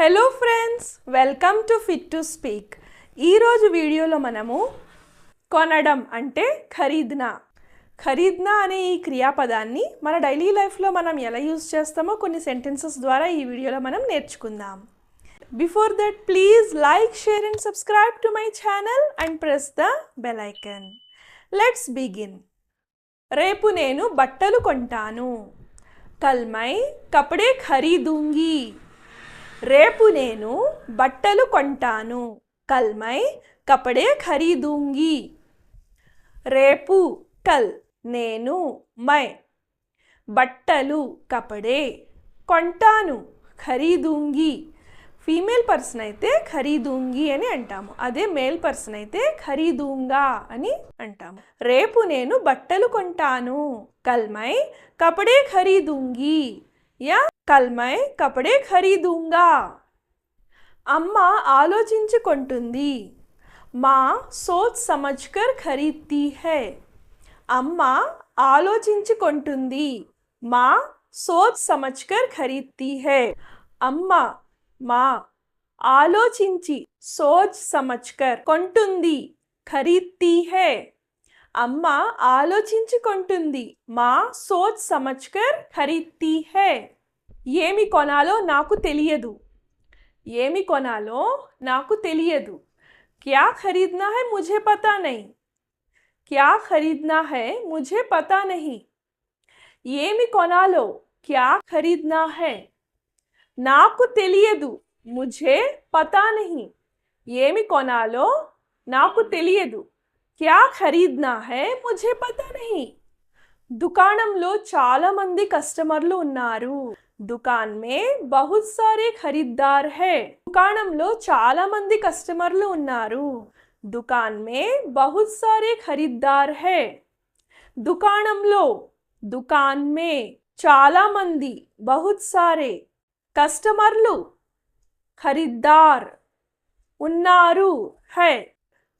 Hello friends welcome to fit to speak ఈరోజు వీడియోలో మనము కొనడం అంటే ఖరీద్నా? ఖరీద్నా అనే ఈ క్రియాపదాన్ని మన డైలీ లైఫ్లో మనం ఎలా యూజ్ చేస్తామో కొన్ని సెంటెన్సెస్ ద్వారా ఈ వీడియోలో మనం నేర్చుకుందాం. Before that please like share and subscribe to my channel and press the bell icon let's begin రేపు నేను బట్టలు కొంటాను. కల్ మై కపడే ఖరీదుంగి. రేపు నేను బట్టలు కొంటాను. కల్మై కపడే ఖరీదుంగి. రేపు కల్ నేను మై బట్టలు కపడే కొంటాను ఖరీదుంగి. ఫీమేల్ పర్సన్ అయితే ఖరీదుంగి అని అంటాము. అదే మేల్ పర్సన్ అయితే ఖరీదుంగా అని అంటాము. రేపు నేను బట్టలు కొంటాను. కల్మై కపడే ఖరీదుంగి. యా కల్ కల్మై కపడే ఖరీదూంగా. అమ్మ ఆలోచించుకుంటుంది మా సోచ్ సమజ్కర్ ఖరీద్తీ హై. అమ్మ ఆలోచించుకుంటుంది మా సోచ్ సమజ్కర్ ఖరీద్తీ హై. అమ్మ మా ఆలోచించి సోచ్ సమజ్కర్ కొంటుంది ఖరీద్తీ హే. అమ్మ ఆలోచించుకుంటుంది మా సోచ్ సమజ్కర్ ఖరీద్తీ హే. ఏమి కొనాలో నాకు తెలియదు ఏమి కొనాలో నాకు తెలియదు क्या खरीदना है मुझे पता नहीं क्या खरीदना है मुझे पता नहीं ఏమి కొనాలో క్యా ఖరీద్నా హై నాకు తెలియదు ముఝే పతా నహి ఏమి కొనాలో నాకు తెలియదు క్యా ఖరీద్నా హై ముఝే పతా నహి దుకాణంలో చాలా మంది కస్టమర్లు ఉన్నారు. దుకాన్ మే బహుత్ సారే ఖరీదార్ హై. దుకాణంలో చాలా మంది కస్టమర్లు ఉన్నారు. దుకాన్ మే బహుత్ సారే ఖరీదార్ హై. దుకాణంలో దుకాన్ మే చాలా మంది బహుత్ సారే కస్టమర్లు ఖరీదార్ ఉన్నారు హై.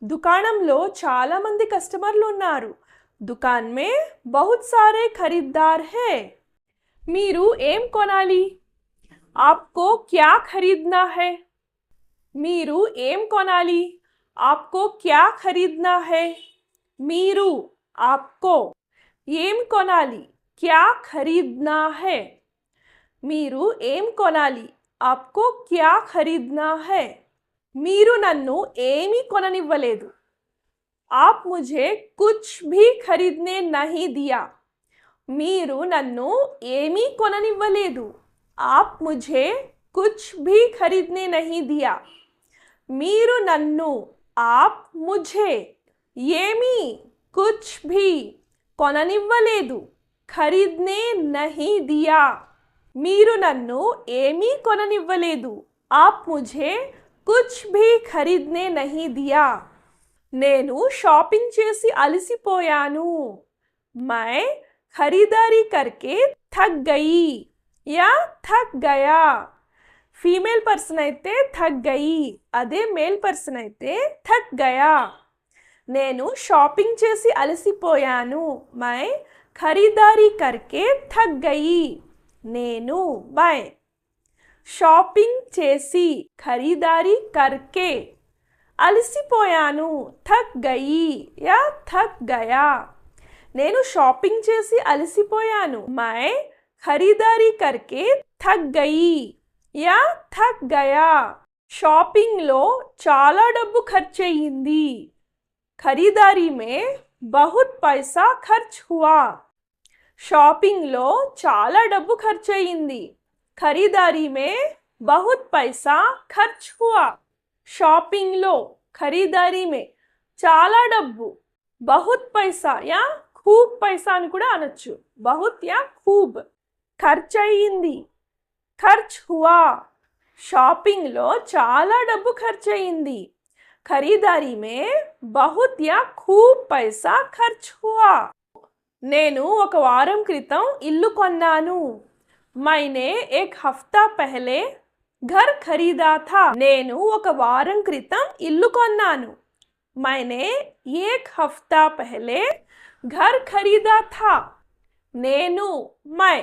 దుకాణంలో చాలా మంది కస్టమర్లు ఉన్నారు. దుకాన్ మే బహుత్ సారే ఖరీదార్ హై మీరు ఏం కొనాలి ఆప్కో క్యా ఖరీద్నా హై మీరు ఏం కొనాలి ఆప్కో క్యా ఖరీద్నా హై మీరు ఆప్కో ఏం కొనాలి క్యా ఖరీద్నా హై మీరు ఏం కొనాలి ఆప్కో క్యా ఖరీద్నా హై మీరు నన్ను ఏమీ కొననివ్వలేదు आप मुझे कुछ भी खरीदने नहीं दिया। नन्नो, एमी कोनिवे आप मुझे कुछ भी खरीदने नहीं दिया। नन्नो, आप मुझे येमी कुछ भी कोनिवे खरीदने नहीं दिया। नन्नो, एमी कोनिवे आप मुझे कुछ भी खरीदने नहीं दिया। నేను షాపింగ్ చేసి అలసిపోయాను. మై ఖరీదారీ కర్కే థక్ గయి యా థక్ గయా ఫీమేల్ పర్సన్ అయితే థక్ గయి అదే మేల్ పర్సన్ అయితే థక్ గయా నేను షాపింగ్ చేసి అలసిపోయాను. మై ఖరీదారీ కర్కే థక్ గయి నేను మై షాపింగ్ చేసి ఖరీదారీ కర్కే అలసిపోయాను. థక్ గయి. యా థక్ గయా. నేను షాపింగ్ చేసి అలసిపోయాను. మై ఖరీదారీ కర్కే థక్ గయి. యా థక్ గయా. షాపింగ్లో చాలా డబ్బు ఖర్చయింది. ఖరీదారీ మే బహుత్ పైసా ఖర్చ్ హువా. షాపింగ్లో చాలా డబ్బు ఖర్చయింది. ఖరీదారీ మే బహుత్ పైసా ఖర్చ్ హువా. షాపింగ్లో ఖరీదారీ మే చాలా డబ్బు. బహుత్ పైసా యా? ఖూబ్ పైసా అని కూడా అనొచ్చు. బహుత్ యా? ఖూబ్. ఖర్చు అయ్యింది ఖర్చ్ హువా. షాపింగ్లో చాలా డబ్బు ఖర్చు అయ్యింది ఖరీదారీ మే బహుత్ యా? ఖూబ్ పైసా ఖర్చ్ హువా. నేను ఒక వారం క్రితం ఇల్లు కొన్నాను. మైనే ఏక్ హఫ్తా పెహలే ఘర్ ఖరీదా థా నేను ఒక వారం క్రితం ఇల్లు కొన్నాను. మైనే ఏక్ హఫ్తా పెహలే ఘర్ ఖరీదా థా నేను మై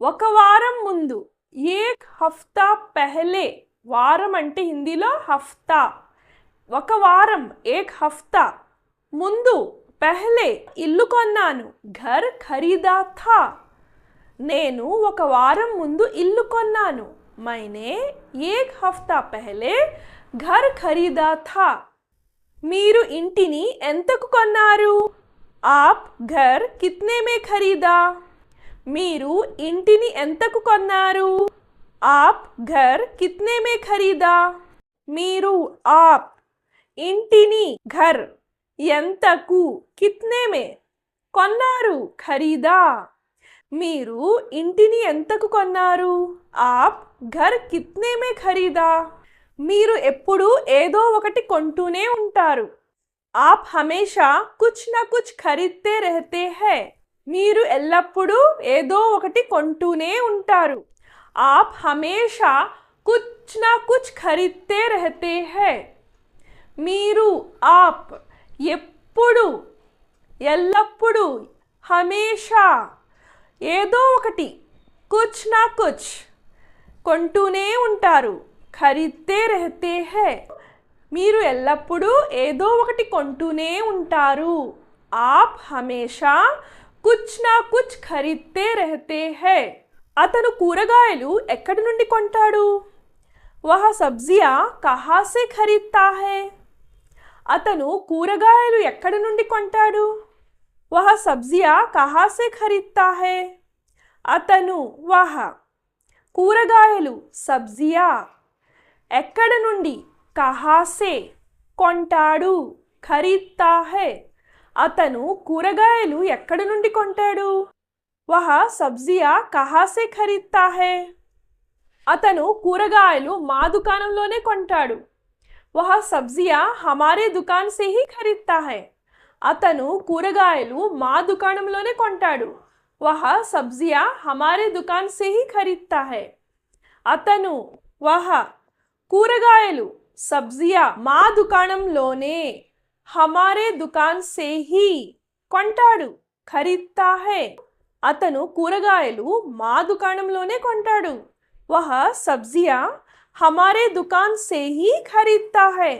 ఒక వారం ముందు ఏక్ హఫ్తా పెహలే వారం అంటే హిందీలో హఫ్తా. ఒక వారం ఏక్ హఫ్తా. ముందు పెహలే ఇల్లు కొన్నాను ఘర్ ఖరీదా థా నేను ఒక వారం ముందు ఇల్లు కొన్నాను. మైనే ఏక్ హఫ్తా పెహలే ఘర్ ఖరీదా థా మీరు ఇంటిని ఎంతకు కొన్నారు ఆప్ ఘర్ కిత్నే మే ఖరీదా మీరు ఇంటిని ఎంతకు కొన్నారు ఆప్ ఘర్ కిత్నే మే ఖరీదా మీరు ఆప్ ఇంటిని ఘర్ ఎంతకు కిత్నే మే కొన్నారు ఖరీదా మీరు ఇంటిని ఎంతకు కొన్నారు? ఆప్ ఘర్ కిత్నే మే ఖరీదా? మీరు ఎప్పుడు ఏదో ఒకటి కొంటూనే ఉంటారు. ఆప్ హమేషా కుచ్ నా కుచ్ ఖరీద్తే రహతే హై. మీరు ఎల్లప్పుడూ ఏదో ఒకటి కొంటూనే ఉంటారు. ఆప్ హమేషా కుచ్ నా కుచ్ ఖరీద్తే రహతే హై. మీరు ఆప్ ఎప్పుడు ఎల్లప్పుడూ హమేషా ఏదో ఒకటి కుచ్ నా కుచ్ కొంటూనే ఉంటారు. ఖరీద్తే రహతే హై. మీరు ఎల్లప్పుడూ ఏదో ఒకటి కొంటూనే ఉంటారు. ఆప్ హమేషా కుచ్ నా కుచ్ ఖరీద్తే రహతే హై. అతను కూరగాయలు ఎక్కడి నుండి కొంటాడు? వహ సబ్జియా కహాసే ఖరీద్తా హై? అతను కూరగాయలు ఎక్కడి నుండి కొంటాడు? వహ సబ్జియా కహాసే ఖరీద్తా హై అతను వహ కూరగాయలు సబ్జియా ఎక్కడ నుండి కహాసే కొంటాడు ఖరీద్తా హై అతను కూరగాయలు ఎక్కడ నుండి కొంటాడు వహ సబ్జియా కహాసే ఖరీద్తా హై అతను కూరగాయలు మా దుకాణంలోనే కొంటాడు వహ సబ్జియా హమారే దుకాన్ సే హీ ఖరీద్తా హై అతను కూరగాయలు మా దుకాణంలోనే కొంటాడు. వహ సబ్జియా హమారే దుకాన్ సేహి ఖరీద్తా హై. అతను వహ కూరగాయలు సబ్జియా మా దుకాణంలోనే హమారే దుకాన్ సే కొంటాడు ఖరీద్తా హై. అతను కూరగాయలు మా దుకాణంలోనే కొంటాడు. వహ సబ్జియా హమారే దుకాన్ సేహి ఖరీద్తా హై.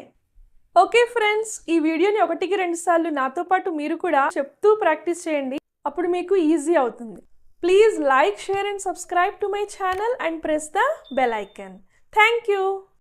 ఓకే ఫ్రెండ్స్ ఈ వీడియోని ఒకటికి రెండు సార్లు నాతో పాటు మీరు కూడా చెప్తూ ప్రాక్టీస్ చేయండి. అప్పుడు మీకు ఈజీ అవుతుంది. Please like share and subscribe to my channel and press the bell icon thank you